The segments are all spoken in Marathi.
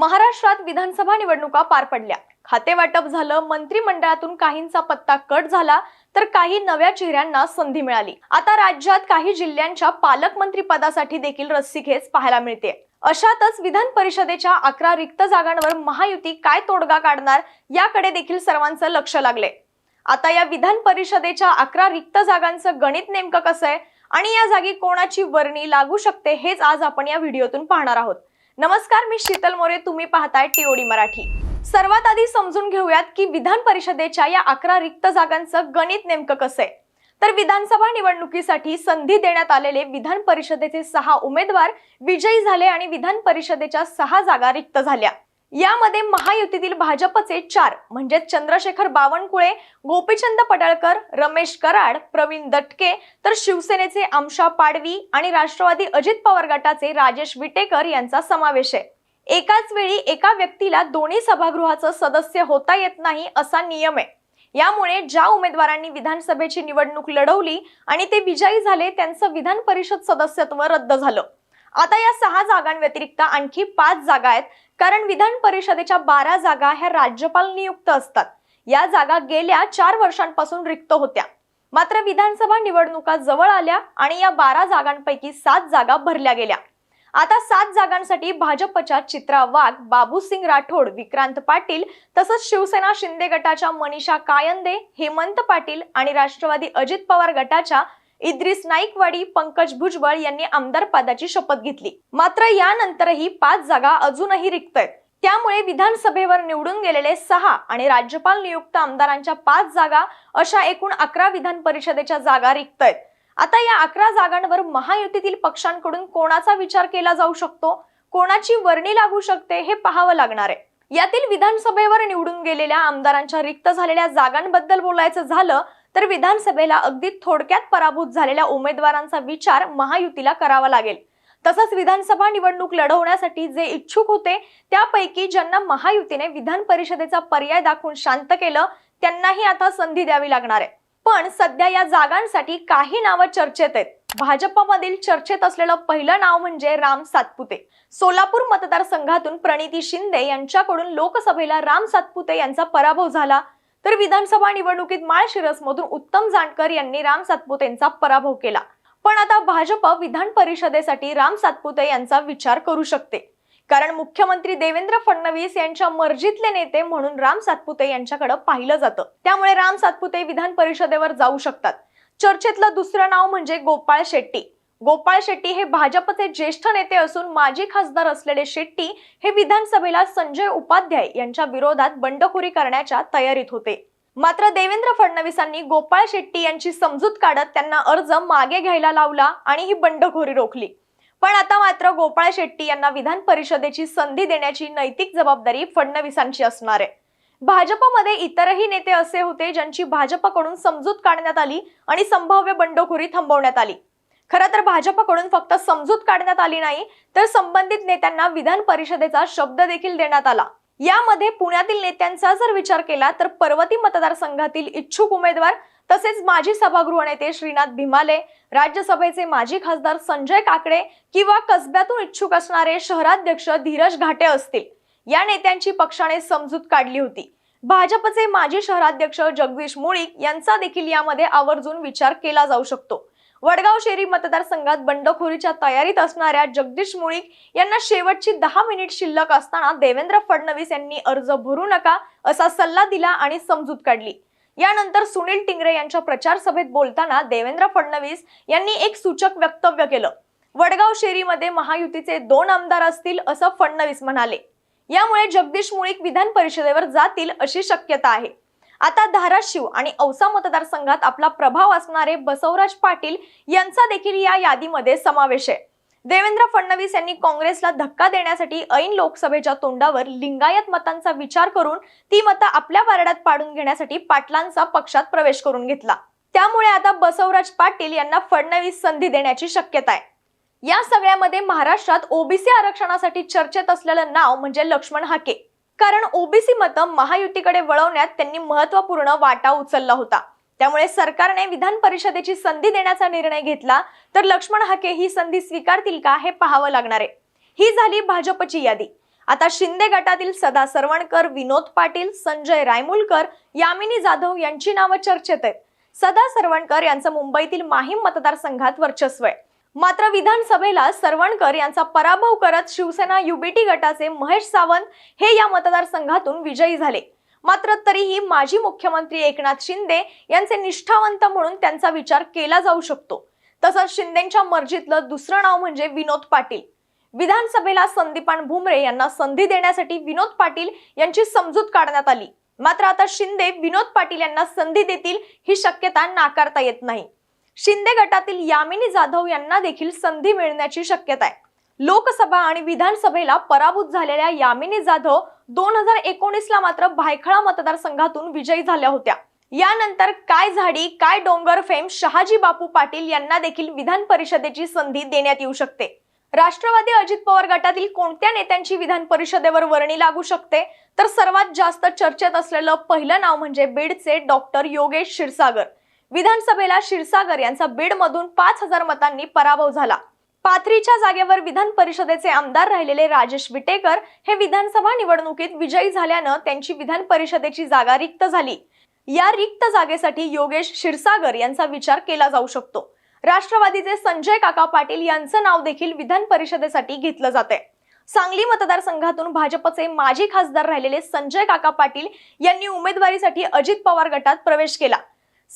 महाराष्ट्रात विधानसभा निवडणुका पार पडल्या. खाते वाटप झालं मंत्रिमंडळातून काहींचा पत्ता कट झाला तर काही नव्या चेहऱ्यांना संधी मिळाली. आता राज्यात काही जिल्ह्यांच्या पालकमंत्री पदासाठी देखील रस्सीखेच पाहायला मिळते. अशातच विधान परिषदेच्या अकरा रिक्त जागांवर महायुती काय तोडगा काढणार याकडे देखील सर्वांचं लक्ष लागले. आता या विधान परिषदेच्या अकरा रिक्त जागांचं गणित नेमकं कसं आहे आणि या जागी कोणाची वर्णी लागू शकते हेच आज आपण या व्हिडिओतून पाहणार आहोत. नमस्कार मी शीतल मोरे. तुम्ही पाहताय टीओडी मराठी. सर्वात आधी समजून घेऊयात की विधान परिषदेच्या या अकरा रिक्त जागांचं गणित नेमकं कसं आहे? तर विधानसभा निवडणुकीसाठी संधी देण्यात आलेले विधान परिषदेचे सहा उमेदवार विजयी झाले आणि विधान परिषदेच्या सहा जागा रिक्त झाल्या. यामध्ये महायुतीतील भाजपचे चार म्हणजे चंद्रशेखर बावनकुळे गोपीचंद पडळकर रमेश कराड प्रवीण दटके तर शिवसेनेचे आमशा पाडवी आणि राष्ट्रवादी अजित पवार गटाचे राजेश विटेकर यांचा समावेश आहे. एकाच वेळी एका व्यक्तीला दोन्ही सभागृहाचं सदस्य होता येत नाही असा नियम आहे. यामुळे ज्या उमेदवारांनी विधानसभेची निवडणूक लढवली आणि ते विजयी झाले त्यांचं विधान परिषद सदस्यत्व रद्द झालं. आता या सहा जागांव्यतिरिक्त आणखी पाच जागा आहेत. कारण विधान परिषदेच्या बारा जागा ह्या राज्यपाल नियुक्त असतात. या जागा गेल्या चार वर्षांपासून रिक्त होत्या. मात्र विधानसभा निवडणुका जवळ आल्या आणि या बारा जागांपैकी सात जागा भरल्या गेल्या. आता सात जागांसाठी भाजपच्या चित्रा वाघ बाबूसिंग राठोड विक्रांत पाटील तसंच शिवसेना शिंदे गटाच्या मनीषा कायंदे हेमंत पाटील आणि राष्ट्रवादी अजित पवार गटाच्या इद्रिस नाईकवाडी पंकज भुजबळ यांनी आमदार पदाची शपथ घेतली. मात्र यानंतरही पाच जागा अजूनही रिक्त आहेत. त्यामुळे विधानसभेवर निवडून गेलेले सहा आणि राज्यपाल नियुक्त आमदारांच्या पाच जागा अशा एकूण अकरा विधान परिषदेच्या जागा रिक्त आहेत. आता या अकरा जागांवर महायुतीतील पक्षांकडून कोणाचा विचार केला जाऊ शकतो? कोणाची वर्णी लागू शकते हे पाहावं लागणार आहे. यातील विधानसभेवर निवडून गेलेल्या आमदारांच्या रिक्त झालेल्या जागांबद्दल बोलायचं झालं तर विधानसभेला अगदी थोडक्यात पराभूत झालेल्या उमेदवारांचा विचार महायुतीला करावा लागेल. तसंच विधानसभा निवडणूक लढवण्यासाठी जे इच्छुक होते त्यापैकी ज्यांना महायुतीने विधान परिषदेचा पर्याय दाखवून शांत केलं त्यांनाही आता संधी द्यावी लागणार आहे. पण सध्या या जागांसाठी काही नावं चर्चेत आहेत. भाजपमधील चर्चेत असलेलं पहिलं नाव म्हणजे राम सातपुते. सोलापूर मतदारसंघातून प्रणिती शिंदे यांच्याकडून लोकसभेला राम सातपुते यांचा पराभव झाला. तर विधानसभा निवडणुकीत माळशिरसमधून उत्तम जानकर यांनी राम सातपुतेंचा पराभव केला. पण आता भाजप विधान परिषदेसाठी राम सातपुते यांचा विचार करू शकते. कारण मुख्यमंत्री देवेंद्र फडणवीस यांच्या मर्जीतले नेते म्हणून राम सातपुते यांच्याकडे पाहिलं जातं. त्यामुळे राम सातपुते विधान परिषदेवर जाऊ शकतात. चर्चेतलं दुसरं नाव म्हणजे गोपाळ शेट्टी. गोपाळ शेट्टी हे भाजपचे ज्येष्ठ नेते असून माजी खासदार असलेले शेट्टी हे विधानसभेला संजय उपाध्याय यांच्या विरोधात बंडखोरी करण्याच्या तयारीत होते. मात्र देवेंद्र फडणवीसांनी गोपाळ शेट्टी यांची समजूत काढत त्यांना अर्ज मागे घ्यायला लावला आणि ही बंडखोरी रोखली. पण आता मात्र गोपाळ शेट्टी यांना विधान परिषदेची संधी देण्याची नैतिक जबाबदारी फडणवीसांची असणार आहे. भाजपमध्ये इतरही नेते असे होते ज्यांची भाजपकडून समजूत काढण्यात आली आणि संभाव्य बंडखोरी थांबवण्यात आली. खरं तर भाजपकडून फक्त समजूत काढण्यात आली नाही तर संबंधित नेत्यांना विधान परिषदेचा शब्द देखील देण्यात आला. यामध्ये पुण्यातील नेत्यांचा जर विचार केला तर पर्वती मतदारसंघातील इच्छुक उमेदवार तसेच माजी सभागृह नेते श्रीनाथ भिमाले राज्यसभेचे माजी खासदार संजय काकडे किंवा कसब्यातून इच्छुक असणारे शहराध्यक्ष धीरज घाटे असतील. या नेत्यांची पक्षाने समजूत काढली होती. भाजपचे माजी शहराध्यक्ष जगदीश मुळीक यांचा देखील यामध्ये आवर्जून विचार केला जाऊ शकतो. वडगाव शेरी मतदारसंघात बंडखोरीच्या तयारीत असणाऱ्या जगदीश मुळीक यांना शेवटची दहा मिनिट शिल्लक असताना देवेंद्र फडणवीस यांनी अर्ज भरू नका असा सल्ला दिला आणि समजूत काढली. यानंतर सुनील टिंगरे यांच्या प्रचार सभेत बोलताना देवेंद्र फडणवीस यांनी एक सूचक वक्तव्य केलं. वडगाव शेरीमध्ये महायुतीचे दोन आमदार असतील असं फडणवीस म्हणाले. यामुळे जगदीश मुळीक विधान परिषदेवर जातील अशी शक्यता आहे. आता धाराशिव आणि औसा मतदारसंघात आपला प्रभाव असणारे बसवराज पाटील यांचा देखील या यादीमध्ये समावेश आहे. देवेंद्र फडणवीस यांनी काँग्रेसला धक्का देण्यासाठी ऐन लोकसभेच्या तोंडावर लिंगायत मतांचा विचार करून ती मतं आपल्या वारड्यात पाडून घेण्यासाठी पाटलांचा पक्षात प्रवेश करून घेतला. त्यामुळे आता बसवराज पाटील यांना फडणवीस संधी देण्याची शक्यता आहे. या सगळ्यामध्ये महाराष्ट्रात ओबीसी आरक्षणासाठी चर्चेत असलेलं नाव म्हणजे लक्ष्मण हाके. कारण ओबीसी मतं महायुतीकडे वळवण्यात त्यांनी महत्त्वपूर्ण वाटा उचलला होता. त्यामुळे सरकारने विधान परिषदेची संधी देण्याचा निर्णय घेतला तर लक्ष्मण हाके ही संधी स्वीकारतील का हे पाहावं लागणार आहे. ही झाली भाजपची यादी. आता शिंदे गटातील सदा सरवणकर विनोद पाटील संजय रायमुलकर यामिनी जाधव यांची नावं चर्चेत आहेत. सदा सरवणकर यांचं मुंबईतील माहीम मतदारसंघात वर्चस्व आहे. मात्र विधानसभेला सरवणकर यांचा पराभव करत शिवसेना युबीटी गटाचे महेश सावंत हे या मतदारसंघातून विजयी झाले. मात्र तरीही माजी मुख्यमंत्री एकनाथ शिंदे यांचे निष्ठावंत म्हणून त्यांचा विचार केला जाऊ शकतो. तसंच शिंदेच्या मर्जीतलं दुसरं नाव म्हणजे विनोद पाटील. विधानसभेला संदीपान भुमरे यांना संधी देण्यासाठी विनोद पाटील यांची समजूत काढण्यात आली. मात्र आता शिंदे विनोद पाटील यांना संधी देतील ही शक्यता नाकारता येत नाही. शिंदे गटातील यामिनी जाधव यांना देखील संधी मिळण्याची शक्यता आहे. लोकसभा आणि विधानसभेला पराभूत झालेल्या यामिनी जाधव दोन हजार एकोणीस ला मात्र भायखळा मतदारसंघातून विजयी झाल्या होत्या. यानंतर काय झाडी काय डोंगर फेम शहाजी बापू पाटील यांना देखील विधान परिषदेची संधी देण्यात येऊ शकते. राष्ट्रवादी अजित पवार गटातील कोणत्या नेत्यांची विधान परिषदेवर वर्णी लागू शकते? तर सर्वात जास्त चर्चेत असलेलं पहिलं नाव म्हणजे बीडचे डॉक्टर योगेश क्षीरसागर. विधानसभेला क्षीरसागर यांचा बीडमधून पाच हजार मतांनी पराभव झाला. पाथरीच्या जागेवर विधान परिषदेचे आमदार राहिलेले राजेश विटेकर हे विधानसभा निवडणुकीत विजयी झाल्यानं त्यांची विधान परिषदेची जागा रिक्त झाली. या रिक्त जागेसाठी योगेश क्षीरसागर यांचा विचार केला जाऊ शकतो. राष्ट्रवादीचे संजय काका पाटील यांचं नाव देखील विधान परिषदेसाठी घेतलं जाते सांगली मतदारसंघातून भाजपचे माजी खासदार राहिलेले संजय काका पाटील यांनी उमेदवारीसाठी अजित पवार गटात प्रवेश केला.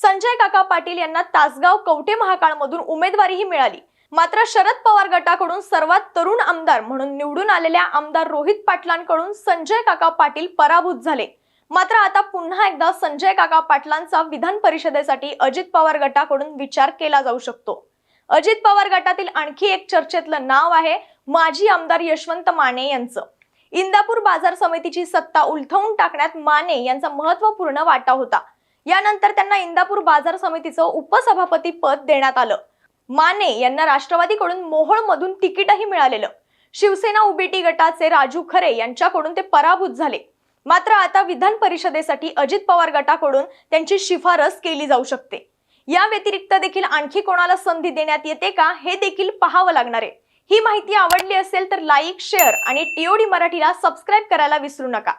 संजय काका पाटील यांना तासगाव कवठे महाकाळमधून उमेदवारीही मिळाली. मात्र शरद पवार गटाकडून सर्वात तरुण आमदार म्हणून निवडून आलेल्या आमदार रोहित पाटलांकडून संजय काका पाटील पराभूत झाले. मात्र आता पुन्हा एकदा संजय काका पाटलांचा विधान परिषदेसाठी अजित पवार गटाकडून विचार केला जाऊ शकतो. अजित पवार गटातील आणखी एक चर्चेतलं नाव आहे माजी आमदार यशवंत माने यांचं. इंदापूर बाजार समितीची सत्ता उलथवून टाकण्यात माने यांचा महत्त्वपूर्ण वाटा होता. यानंतर त्यांना इंदापूर बाजार समितीचं उपसभापती पद देण्यात आलं. माने यांना राष्ट्रवादीकडून मोहोळमधून तिकीटही मिळालेलं. शिवसेना उबीटी गटाचे राजू खरे यांच्याकडून ते पराभूत झाले. मात्र आता विधान परिषदेसाठी अजित पवार गटाकडून त्यांची शिफारस केली जाऊ शकते. या व्यतिरिक्त देखील आणखी कोणाला संधी देण्यात येते का हे देखील पाहावं लागणार आहे. ही माहिती आवडली असेल तर लाईक शेअर आणि टीओडी मराठीला सबस्क्राईब करायला विसरू नका.